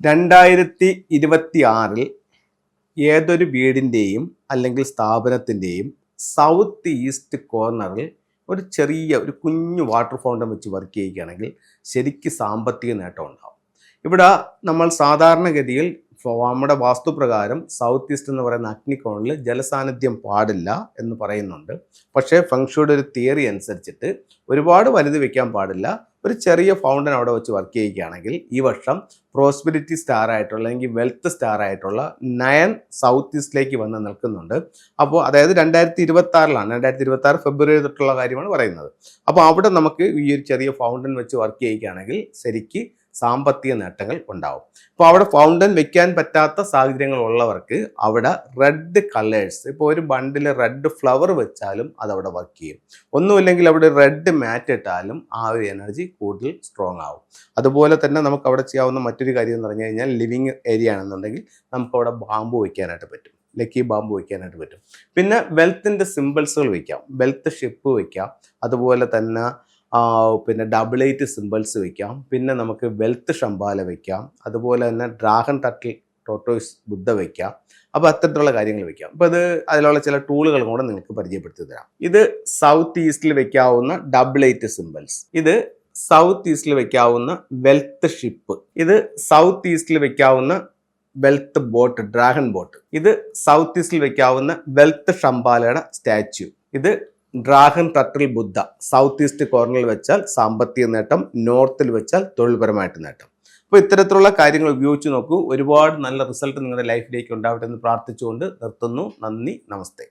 രണ്ടായിരത്തി ഇരുപത്തി ആറിൽ ഏതൊരു വീടിന്റെയും അല്ലെങ്കിൽ സ്ഥാപനത്തിന്റെയും സൗത്ത് ഈസ്റ്റ് കോർണറിൽ ഒരു ചെറിയ ഒരു കുഞ്ഞു വാട്ടർ ഫൗണ്ടൻ വെച്ച് വർക്ക് ചെയ്യുകയാണെങ്കിൽ ശരിക്ക് സാമ്പത്തിക നേട്ടം ഉണ്ടാവും. ഇവിടെ നമ്മൾ സാധാരണഗതിയിൽ നമ്മുടെ വാസ്തുപ്രകാരം സൗത്ത് ഈസ്റ്റ് എന്ന് പറയുന്ന അഗ്നികോണിൽ ജലസാന്നിധ്യം പാടില്ല എന്ന് പറയുന്നുണ്ട്. പക്ഷേ ഫംഗ്ഷയുടെ ഒരു തിയറി അനുസരിച്ചിട്ട് ഒരുപാട് വലുത് വെക്കാൻ പാടില്ല. ഒരു ചെറിയ ഫൗണ്ടൻ അവിടെ വെച്ച് വർക്ക് ചെയ്യുകയാണെങ്കിൽ ഈ വർഷം പ്രോസ്പെരിറ്റി സ്റ്റാർ ആയിട്ടുള്ള അല്ലെങ്കിൽ വെൽത്ത് സ്റ്റാർ ആയിട്ടുള്ള നയൻ സൗത്ത് ഈസ്റ്റിലേക്ക് വന്ന് നിൽക്കുന്നുണ്ട്. അപ്പോൾ അതായത് രണ്ടായിരത്തി ഇരുപത്തി ആറിലാണ് രണ്ടായിരത്തി ഇരുപത്തി ആറ് ഫെബ്രുവരി തൊട്ടുള്ള കാര്യമാണ് പറയുന്നത്. അപ്പോൾ അവിടെ നമുക്ക് ഈ ഒരു ചെറിയ ഫൗണ്ടൻ വെച്ച് വർക്ക് ചെയ്യുകയാണെങ്കിൽ ശരിക്ക് സാമ്പത്തിക നേട്ടങ്ങൾ ഉണ്ടാവും. അപ്പോൾ അവിടെ ഫൗണ്ടൻ വെക്കാൻ പറ്റാത്ത സാഹചര്യങ്ങൾ ഉള്ളവർക്ക് അവിടെ റെഡ് കളേഴ്സ് ഇപ്പോൾ ഒരു ബണ്ടിൽ റെഡ് ഫ്ലവർ വെച്ചാലും അത് അവിടെ വർക്ക് ചെയ്യും. ഒന്നുമില്ലെങ്കിൽ അവിടെ റെഡ് മാറ്റ് ഇട്ടാലും ആ ഒരു എനർജി കൂടുതൽ സ്ട്രോങ് ആവും. അതുപോലെ തന്നെ നമുക്ക് അവിടെ ചെയ്യാവുന്ന മറ്റൊരു കാര്യം എന്ന് പറഞ്ഞു കഴിഞ്ഞാൽ ലിവിങ് ഏരിയ ആണെന്നുണ്ടെങ്കിൽ നമുക്ക് അവിടെ ബാമ്പു വയ്ക്കാനായിട്ട് പറ്റും. ലക്കി ബാമ്പു വയ്ക്കാനായിട്ട് പറ്റും. പിന്നെ വെൽത്തിന്റെ സിമ്പിൾസുകൾ വയ്ക്കാം വെൽത്ത് ഷിപ്പ് വയ്ക്കാം അതുപോലെ തന്നെ പിന്നെ ഡബിൾ എയ്റ്റ് സിമ്പിൾസ് വയ്ക്കാം പിന്നെ നമുക്ക് വെൽത്ത് ഷംബാല വയ്ക്കാം അതുപോലെ തന്നെ ഡ്രാഗൺ തട്ടിൽ ടോട്ടോയ്സ് ബുദ്ധ വയ്ക്കാം അപ്പോൾ അത്തരത്തിലുള്ള കാര്യങ്ങൾ വയ്ക്കാം അപ്പോൾ അത് അതിലുള്ള ചില ടൂളുകൾ കൂടെ നിങ്ങൾക്ക് പരിചയപ്പെടുത്തി തരാം. ഇത് സൗത്ത് ഈസ്റ്റിൽ വെക്കാവുന്ന ഡബിൾ എയ്റ്റ് സിമ്പിൾസ് ഇത് സൗത്ത് ഈസ്റ്റിൽ വെക്കാവുന്ന വെൽത്ത് ഷിപ്പ് ഇത് സൗത്ത് ഈസ്റ്റിൽ വെക്കാവുന്ന വെൽത്ത് ബോട്ട് ഡ്രാഗൺ ബോട്ട് ഇത് സൗത്ത് ഈസ്റ്റിൽ വെക്കാവുന്ന വെൽത്ത് ഷംബാലയുടെ സ്റ്റാച്യു ഇത് ഡ്രാഗൺ തട്ടിൽ ബുദ്ധ സൗത്ത് ഈസ്റ്റ് കോർണറിൽ വെച്ചാൽ സാമ്പത്തിക നേട്ടം നോർത്തിൽ വെച്ചാൽ തൊഴിൽപരമായിട്ട് നേട്ടം. അപ്പോൾ ഇത്തരത്തിലുള്ള കാര്യങ്ങൾ ഉപയോഗിച്ച് നോക്കൂ. ഒരുപാട് നല്ല റിസൾട്ട് നിങ്ങളുടെ ലൈഫിലേക്ക് ഉണ്ടാവട്ടെ എന്ന് പ്രാർത്ഥിച്ചുകൊണ്ട് നിർത്തുന്നു. നന്ദി നമസ്തേ.